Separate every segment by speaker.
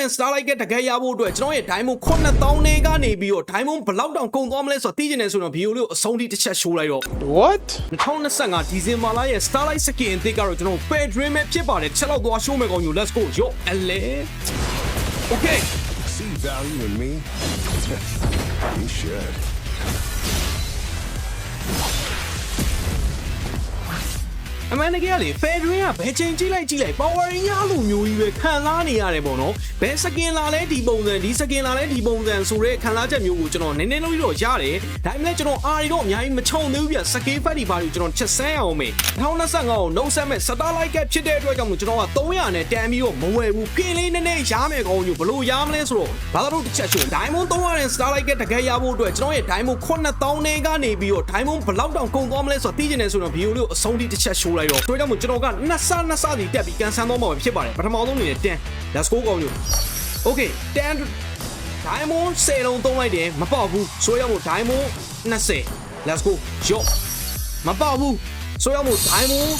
Speaker 1: ရင် Starlight ကတကယ်ရဖို့အတွက်ကျွန်တော်ရဲ့ Diamond 9000နေကနေပြီးတော့ Diamond ဘယ်လောက်တောင်ကုန်သွားမလဲဆိုတော့သိချင်တယ်ဆိုတော့ video လေးကိုအဆုံးထိတစ်ချက် show လိုက်တော့
Speaker 2: What?
Speaker 1: 2025ဒီဇင်ဘာလရဲ့ Starlight Skin အသစ်ကတော့ကျွန်တော် Fair Dream ပဲဖြစ်ပါတယ်တစ်ချက်လောက်သွား show မယ်ကောင်ယူ Let's go ရော့အလဲ Okay
Speaker 3: See value in me? you should.
Speaker 1: အမှန်တကယ်လေ Federer ကဘယ်ချိန်ကြည့်လိုက်ကြည့်လိုက် Power Ring အလိုမျိုးကြီးပဲခံစားနေရတယ်ပေါ့နော်ဘယ်စကင်လာလဲဒီပုံစံဒီစကင်လာလဲဒီပုံစံဆိုတဲ့ခံစားချက်မျိုးကိုကျွန်တော်နည်းနည်းလေးတော့ရတယ်ဒါပေမဲ့ကျွန်တော်အာရီတော့အများကြီးမချုံသေးဘူးပြစကေးဖက်ဒီပါတီကျွန်တော်ချက်ဆန်းအောင်မေ2025ကိုနှုတ်ဆက်မဲ့ Starlight Cap ဖြစ်တဲ့အတွက်ကြောင့်မို့ကျွန်တော်က300နဲ့တန်ပြီးတော့မဝယ်ဘူးပြင်းလေးနည်းနည်းရမယ်ကောင်းယူဘလို့ရမလဲဆိုတော့ဘာသာတို့တစ်ချက်ရှို့ Diamond 300နဲ့ Starlight Cap တကယ်ရဖို့အတွက်ကျွန်တော်ရဲ့ Diamond 9000နဲ့ကနေပြီးတော့ Diamond ဘယ်လောက်တောင်ကုန်သွားမလဲဆိုတော့သိချင်တယ်ဆိုတော့ video လေးကိုအဆုံးထိတစ်ချက် show လိုက်တော့တို့ကြောင့်မို့ကျွန်တော်ကနှစ်ဆနှစ်ဆစီတက်ပြီးကန်ဆန်းသွားမှာပဲဖြစ်ပါတယ်ပထမဆုံးအနေနဲ့10 let's go ကောင်းယူ okay 10 diamond 10လုံးသုံးလိုက်တယ်မပေါက်ဘူးဆိုရမို့ diamond 20 let's go ရော့မပေါက်ဘူးဆိုရမို့ diamond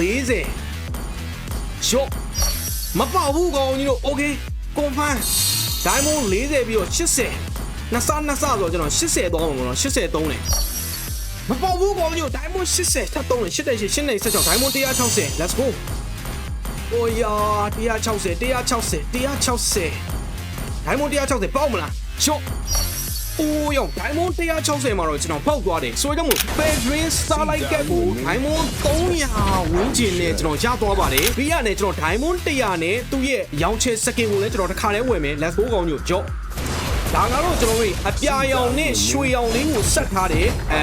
Speaker 1: 40ရော့မပေါက်ဘူးကောင်းကြီးတို့ okay confirm diamond 40ပြီးတော့80နှစ်ဆနှစ်ဆဆိုတော့ကျွန်တော်80သွားမှာပေါ့နော်80သုံးတယ် မပေါဘူးကောင်ကြီး diamond 80ထပ်သုံးတယ်80 80 86 diamond 160 let's go โอ้ย160 160 160 diamond 160ပေါက်မလားရှော့အိုးယော diamond 160မှာတော့ကျွန်တော်ပေါက်သွားတယ်ဆိုတော့မို့ Pedrin Starlight Cap ကို diamond 300ဝန်းကျင်နဲ့ကျွန်တော်ရသွားပါတယ်ပြီးရနဲ့ကျွန်တော် diamond 100နဲ့သူ့ရဲ့ရောင်းချဲစကင်ကိုလည်းကျွန်တော်တစ်ခါတည်းဝယ်မယ် let's go ကောင်ကြီးကြော့ ဒါကတော့ကျွန်တော်တို့အပြာရောင်နဲ့ရွှေရောင်လေးကိုဆက်ထားတဲ့အဲ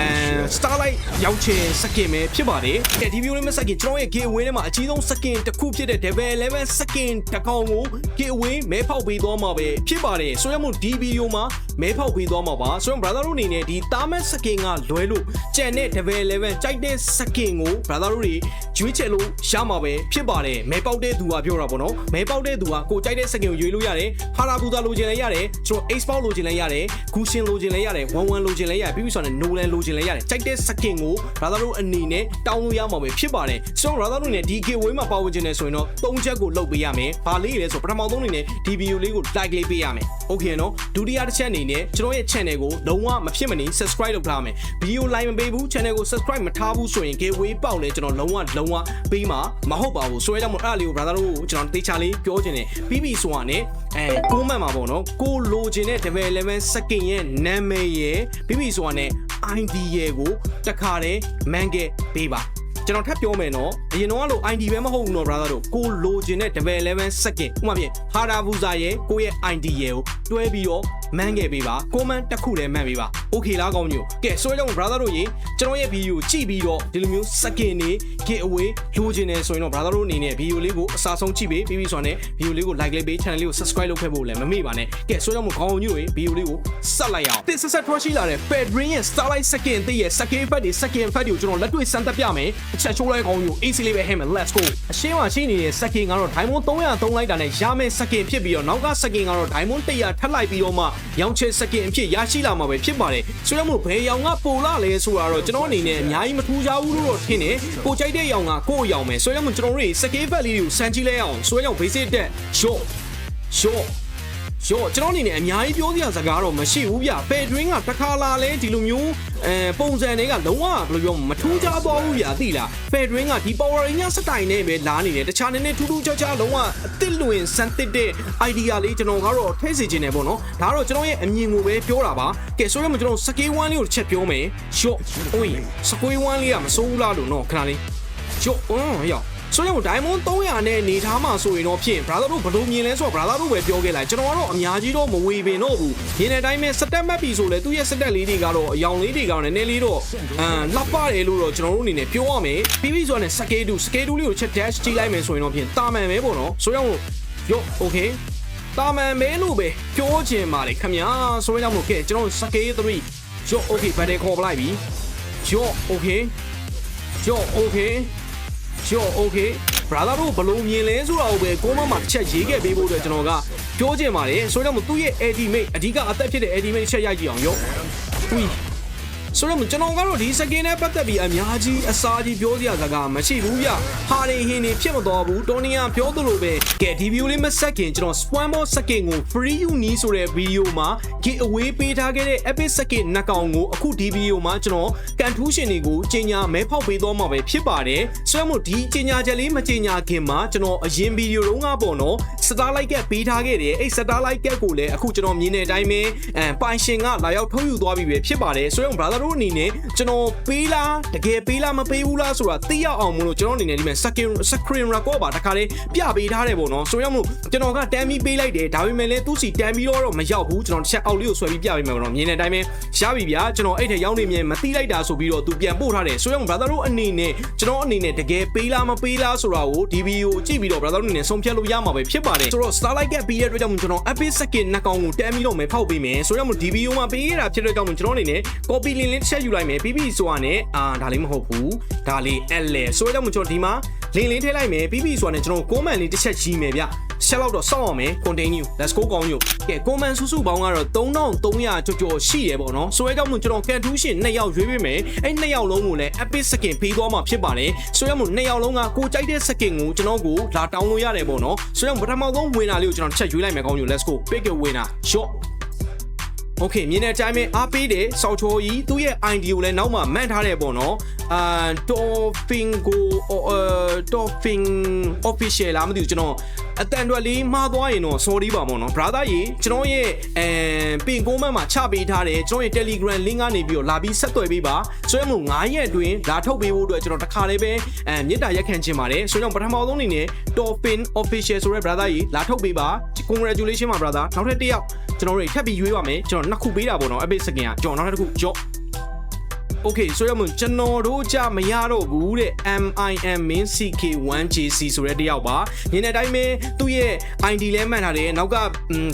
Speaker 1: Starlight ရောင်ချင်စကင်ပဲဖြစ်ပါတယ်။ဒီ video လေးမှာစကင်ကျွန်တော်ရဲ့ giveaway ထဲမှာအကြီးဆုံးစကင်တစ်ခုဖြစ်တဲ့ Level 11စကင်တစ်ကောင်ကို giveaway မဲဖောက်ပေးသွားမှာပဲဖြစ်ပါတယ်။ဆိုရမို့ဒီ video မှာ မဲဖောက်ပေးသွားမှာပါ။ဆိုရင် brother တို့အနေနဲ့ဒီတာမတ်စကင်ကလွဲလို့ကြံတဲ့ Level 11ကြိုက်တဲ့စကင်ကို brother တို့တွေရွေးချယ်လို့ရမှာပဲဖြစ်ပါတယ်။မဲပေါက်တဲ့သူကပြောတာပေါ့နော်။မဲပေါက်တဲ့သူကကိုကြိုက်တဲ့စကင်ကိုရွေးလို့ရတယ်။ဟာရာဘူတာလိုချင်လည်းရတယ်။ကျွန်တော် Ace ပေါက်လိုချင်လည်းရတယ်။ဂူရှင်လိုချင်လည်းရတယ်။ဝမ်ဝမ်လိုချင်လည်းရတယ်။ပြီးပြီဆိုတော့ Nolan လိုချင်လည်းရတယ်။ကြိုက်တဲ့စကင်ကို brother တို့အနေနဲ့တောင်းလို့ရမှာပဲဖြစ်ပါတယ်။ဆိုတော့ brother တို့အနေနဲ့ဒီ giveaway မှာပါဝင်ခြင်းနဲ့ဆိုရင်တော့၃ချက်ကိုလုပ်ပေးရမယ်။ဘာလေးလဲဆိုပထမဆုံးအနေနဲ့ဒီ video လေးကို like လေးပေးရမယ်။ Okay နော်။ဒုတိယတစ်ချက်အနေနဲ့ကျွန်တော်ရဲ့ channel ကိုလုံးဝမဖြစ်မနေ subscribe လုပ်ထားမယ်။ video like မပေးဘူး channel ကို subscribe မထားဘူးဆိုရင် giveaway ပေါက်လဲကျွန်တော်လုံးဝလုံးဝပေးမှာမဟုတ်ပါဘူး။ဆိုရဲကြောင့်မို့အဲ့ဒါလေးကို brother တို့ကိုကျွန်တော်တေချာလေးပြောချင်တယ်။ပြီးပြီဆိုတာနဲ့အဲကိုမှတ်မှာပေါ့နော်။ကိုလိုချင်တဲ့ level 11 second ရဲ့နာမည်ရဲ့ပြီးပြီဆိုတာနဲ့ ID ရဲ့ကိုတခါတည်းမန်ခဲ့ပေးပါ။ကျွန်တော်ထပ်ပြောမယ်နော်အရင်တော့လို့ ID ပဲမဟုတ်ဘူးနော် brother တို့ကိုလိုချင်တဲ့ level 11 second ဥပမာဖြင့်ဟာရာဘူဇာရဲ့ကိုရဲ့ ID ရဲ့ကို တွဲပြီးတော့မန်းခဲ့ပေးပါ comment တစ်ခုလည်းမှတ်ပေးပါ okay လားကောင်းညိုကဲဆိုတော့ brother တို့ရေကျွန်တော်ရဲ့ video ကြည့်ပြီးတော့ဒီလိုမျိုး second နေ get away လိုချင်တယ်ဆိုရင်တော့ brother တို့အနေနဲ့ video လေးကိုအစားဆုံးကြည့်ပေးပြီးပြီဆိုတော့ video လေးကို like လေးပေး channel လေးကို subscribe လုပ်ခဲ့ဖို့လည်းမမေ့ပါနဲ့ကဲဆိုတော့ခေါင်းညိုရေ video လေးကိုဆက်လိုက်အောင်တစ်ဆက်ဆက်ထွက်ရှိလာတဲ့ Pedrin ရဲ့ Starlight second တည်းရဲ့ second fat တွေ second fat တွေကိုကျွန်တော်လက်တွေ့စမ်းသပ်ပြမယ်အချက်ချိုးလိုက်ခေါင်းညို easy လေးပဲ hit မယ် let's go အရှင်းမှာရှိနေတဲ့ second ကတော့ diamond 303လိုက်တာနဲ့ရမယ့် second ဖြစ်ပြီးတော့နောက်က second ကတော့ diamond 100ထပ်လိုက်ပြီးတော့မှရောင်းချဲ second အဖြစ်ရရှိလာမှာပဲဖြစ်ပါတယ်ဆိုတော့မို့ဘယ်ရောင်ကပိုလာလဲဆိုတာတော့ကျွန်တော်အနေနဲ့အများကြီးမထူးခြားဘူးလို့တော့ထင်တယ်ကိုကြိုက်တဲ့ရောင်ကကိုယ့်ရောင်ပဲဆိုတော့မို့ကျွန်တော်တို့ second fat လေးတွေကိုစမ်းကြည့်လိုက်အောင်ဆိုတော့ basic တက် short short ရောကျွန်တော်အနေနဲ့အများကြီးပြောစရာစကားတော့မရှိဘူးဗျဖယ်ဒရင်းကတစ်ခါလာလဲဒီလိုမျိုးအဲပုံစံတွေကလုံးဝဘယ်လိုပြောမထူးခြားသွားဘူးဗျသိလားဖယ်ဒရင်းကဒီ power ranger စတိုင်နဲ့ပဲလာနေတယ်တခြားနည်းနည်းထူးထူးခြားခြားလုံးဝအသစ်လွင်စမ်းသစ်တဲ့ idea လေးကျွန်တော်ကတော့ထည့်စေခြင်းတယ်ပေါ့နော်ဒါကတော့ကျွန်တော်ရဲ့အမြင်ကိုပဲပြောတာပါကဲဆိုတော့ကျွန်တော်စကေး1လေးကိုတစ်ချက်ပြောမယ်ရှော့အိုးစကွေး1လေးကမစိုးဘူးလားလို့နော်ခဏလေးရှော့အင်းရော ဆိုရင် diamond 300နဲ့နေထားမှာဆိုရင်တော့ဖြင့် brother တို့ဘယ်လိုမြင်လဲဆိုတော့ brother တို့ပဲပြောခဲ့လိုက်ကျွန်တော်ကတော့အများကြီးတော့မဝေပင်တော့ဘူးမြင်တဲ့အတိုင်းပဲစတက်မှတ်ပြီဆိုလဲသူ့ရဲ့စတက်လေးတွေကတော့အယောင်လေးတွေကတော့နည်းနည်းလေးတော့အမ်လှပတယ်လို့တော့ကျွန်တော်တို့အနေနဲ့ပြောရမယ်ပြီးပြီဆိုတော့ scale 2 scale 2လေးကိုချက် dash ကြည့်လိုက်မယ်ဆိုရင်တော့ဖြင့်တာမန်ပဲပေါ့နော်ဆိုရင်ရော okay တာမန်ပဲလို့ပဲပြောချင်ပါလေခင်ဗျာဆိုရင်ကြောင့်မို့ကဲကျွန်တော် scale 3ရော okay ဗတ်တယ်ခေါ်ပလိုက်ပြီရော okay ရော okay ကျော် okay brother တို့ဘလို့မြင်လဲဆိုတာကိုပဲကိုမမတစ်ချက်ရေးခဲ့ပေးဖို့အတွက်ကျွန်တော်ကပြောချင်ပါတယ်ဆိုတော့သူ့ရဲ့ ultimate အဓိကအသက်ဖြစ်တဲ့ ultimate ချက်ရိုက်ကြည့်အောင်ရော ui ဆိုတော့ကျွန်တော်ကတော့ဒီ second နဲ့ပတ်သက်ပြီးအများကြီးအစားကြီးပြောစရာစကားမရှိဘူးဗျဟာရင်ဟင်းနေဖြစ်မတော်ဘူးတိုနီယာပြောသလိုပဲကဲဒီဗီဒီယိုလေးမဆက်ခင်ကျွန်တော် Spambo second ကို free uni ဆိုတဲ့ဗီဒီယိုမှာ giveaway ပေးထားခဲ့တဲ့ epic second နှစ်ကောင်ကိုအခုဒီဗီဒီယိုမှာကျွန်တော်ကန်ထူးရှင်တွေကိုကြီးညာမဲဖောက်ပေးသွားမှာပဲဖြစ်ပါတယ်ဆိုတော့မို့ဒီကြီးညာချက်လေးမကြီးညာခင်မှာကျွန်တော်အရင်ဗီဒီယိုတုန်းကပေါ့နော် Starlight ကပေးထားခဲ့တယ်အဲ့ Starlight ကကိုလည်းအခုကျွန်တော်မြင်တဲ့အတိုင်းပဲအဲပိုင်ရှင်ကလာရောက်ထုတ်ယူသွားပြီပဲဖြစ်ပါတယ်ဆိုတော့ brother တို့အနေနဲ့ကျွန်တော်ပေးလားတကယ်ပေးလားမပေးဘူးလားဆိုတာသိရအောင်မလို့ကျွန်တော်အနေနဲ့ဒီမဲ့ second screen record ပါတခါလေးပြပေးထားတယ်ပေါ့နော်ဆိုတော့မို့ကျွန်တော်ကတမ်းပြီးပေးလိုက်တယ်ဒါပေမဲ့လည်းသူစီတမ်းပြီးတော့မရောက်ဘူးကျွန်တော်တစ်ချက်အောက်လေးကိုဆွဲပြီးပြပေးမယ်ပေါ့နော်မြင်တဲ့အတိုင်းပဲရပြီဗျာကျွန်တော်အဲ့ထက်ရောက်နေမြင်မသိလိုက်တာဆိုပြီးတော့သူပြန်ပို့ထားတယ်ဆိုတော့ brother တို့အနေနဲ့ကျွန်တော်အနေနဲ့တကယ်ပေးလားမပေးလားဆိုတာကိုဒီဗီဒီယိုကြည့်ပြီးတော့ brother တို့အနေနဲ့ဆုံးဖြတ်လို့ရမှာပဲဖြစ်ပါတယ်ဆိုတော့ Starlight ကပြီးတဲ့အတွက်ကြောင့်ကျွန်တော် epic second နှစ်ကောင်ကိုတမ်းပြီးတော့မယ်ဖောက်ပေးမယ်ဆိုတော့ဒီဗီဒီယိုမှာပေးရတာဖြစ်တဲ့ကြောင့်ကျွန်တော်အနေနဲ့ copy link လေးတစ်ချက်ယူလိုက်မယ်ပြီးပြီဆိုတာနဲ့အာဒါလေးမဟုတ်ဘူးဒါလေး L လေဆိုတော့ကျွန်တော်ဒီမှာ link လေးထည့်လိုက်မယ်ပြီးပြီဆိုတာနဲ့ကျွန်တော် comment လေးတစ်ချက်ရေးမယ်ဗျဆက်လောက်တော့စောင့်အောင်မယ် continue let's go ကောင်းညို့ကဲ comment စုစုပေါင်းကတော့3300ကျော်ကျော်ရှိရပေါ့နော်ဆိုရဲကြောင့်မို့ကျွန်တော် can do ရှင်2ယောက်ရွေးပေးမယ်အဲ့2ယောက်လုံးကိုလည်း epic second ပေးသွားမှာဖြစ်ပါတယ်ဆိုရဲမို့2ယောက်လုံးကကိုကြိုက်တဲ့ second ကိုကျွန်တော်ကိုလာတောင်းလို့ရတယ်ပေါ့နော်ဆိုရဲပထမဆုံးဝင်တာလေးကိုကျွန်တော်ချက်ရွေးလိုက်မယ်ကောင်းညို့ let's go pick a winner shot โอเคမြင်တဲ့အတိုင်းပဲအားပေးတယ်စောက်ချောကြီးသူ့ရဲ့ ID ကိုလည်းနောက်မှမှန်ထားတယ်ပေါ့နော်အာတော်ဖင်ကိုအာတော်ဖင် official လားမသိဘူးကျွန်တော်အတန်တွက်လေးမှားသွားရင်တော့ sorry ပါပေါ့နော် brother ကြီးကျွန်တော်ရဲ့အဲပင်ကုန်းမန့်မှာချပေးထားတယ်ကျွန်တော်ရဲ့ Telegram link ကနေပြီးတော့လာပြီးဆက်သွယ်ပေးပါဆိုရင်မို့9ရက်အတွင်းလာထုတ်ပေးဖို့အတွက်ကျွန်တော်တစ်ခါလေးပဲအဲမြစ်တာရက်ခံချင်ပါတယ်ဆိုတော့ပထမဆုံးအနေနဲ့ Dolphin official ဆိုတဲ့ brother ကြီးလာထုတ်ပေးပါ congratulation ပါ brother နောက်ထပ်တစ်ယောက် ကျွန်တော်တို့ထပ်ပြီးရွေးပါမယ်ကျွန်တော်နှစ်ခုပေးတာပေါ့နော် epic second ကကျွန်တော်နောက်တစ်ခု ကြော့ Okay ဆိုရမကျွန်တော်တို့ကြမရတော့ဘူးတဲ့ MIM min CK1JC ဆိုတဲ့တယောက်ပါညနေတိုင်းပဲသူ့ရဲ့ ID လဲမှတ်ထားတယ်နောက်က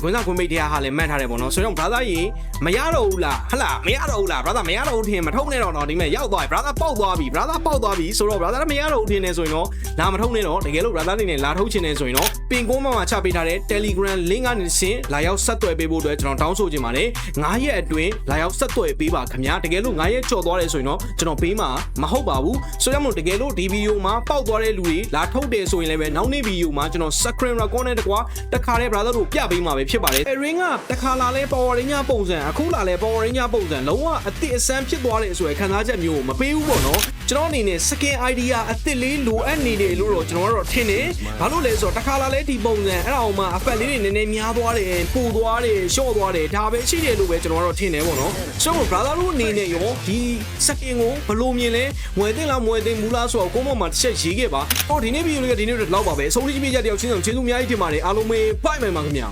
Speaker 1: ခွန်းစာခွန်းမိတ်တရားဟာလည်းမှတ်ထားတယ်ပေါ့နော်ဆိုတော့ brother ကြီးမရတော့ဘူးလားဟဟလားမရတော့ဘူးလား brother မရတော့ဘူးထင်မထုတ်နဲ့တော့တော့ဒီမဲ့ရောက်သွားပြီ brother ပေါက်သွားပြီ brother ပေါက်သွားပြီဆိုတော့ brother မရတော့ဘူးထင်နေဆိုရင်တော့လာမထုတ်နဲ့တော့တကယ်လို့ brother အနေနဲ့လာထုတ်ချင်နေဆိုရင်တော့ပင်ကုန်းမှာချပေးထားတဲ့ Telegram link ကနေဆင်လာရောက်ဆက်သွယ်ပေးဖို့အတွက်ကျွန်တော်တောင်းဆိုချင်ပါတယ်9ရက်အတွင်းလာရောက်ဆက်သွယ်ပေးပါခင်ဗျာတကယ်လို့9ရက်ကျော်သွားတယ်ဆိုရင်တော့ကျွန်တော်ပေးမှာမဟုတ်ပါဘူးဆိုတော့မို့တကယ်လို့ဒီဗီဒီယိုမှာပေါက်သွားတဲ့လူတွေလာထုတ်တယ်ဆိုရင်လည်းပဲနောက်နေ့ဗီဒီယိုမှာကျွန်တော် screen record နဲ့တကွာတခါတည်း brother တို့ပြပေးမှာပဲဖြစ်ပါတယ် ring ကတခါလာလဲ power ranger ပုံစံအခုလာလဲ power ranger ပုံစံလုံးဝအသစ်အဆန်းဖြစ်သွားတယ်ဆိုရယ်ခံစားချက်မျိုးကိုမပေးဘူးပေါ့နော် ကျွန်တော်အနေနဲ့ skin idea အသစ်လေးလိုအပ်နေတယ်လို့တော့ကျွန်တော်ကတော့ထင်တယ်ဘာလို့လဲဆိုတော့တခါလာလဲဒီပုံစံအဲ့ဒါအောင်မှအဖက်လေးတွေနည်းနည်းများသွားတယ်ပိုသွားတယ်ရှော့သွားတယ်ဒါပဲရှိတယ်လို့ပဲကျွန်တော်ကတော့ထင်တယ်ပေါ့နော်ဆိုတော့ brother တို့အနေနဲ့ရောဒီ skin ကိုဘယ်လိုမြင်လဲမွယ်သိလားမွယ်သိဘူးလားဆိုတော့ကိုမမှာတစ်ချက်ရေးခဲ့ပါဟောဒီနေ့ဗီဒီယိုလေးကဒီနေ့တော့လောက်ပါပဲအဆုံးလေးကြီးပြကြတယောက်ချင်းဆောင်ချင်းသူအများကြီးတင်ပါတယ်အားလုံးပဲပိုက်မယ်ပါခင်ဗျာ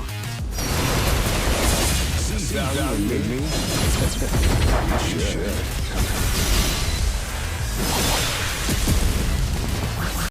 Speaker 3: See value in me? Thank you.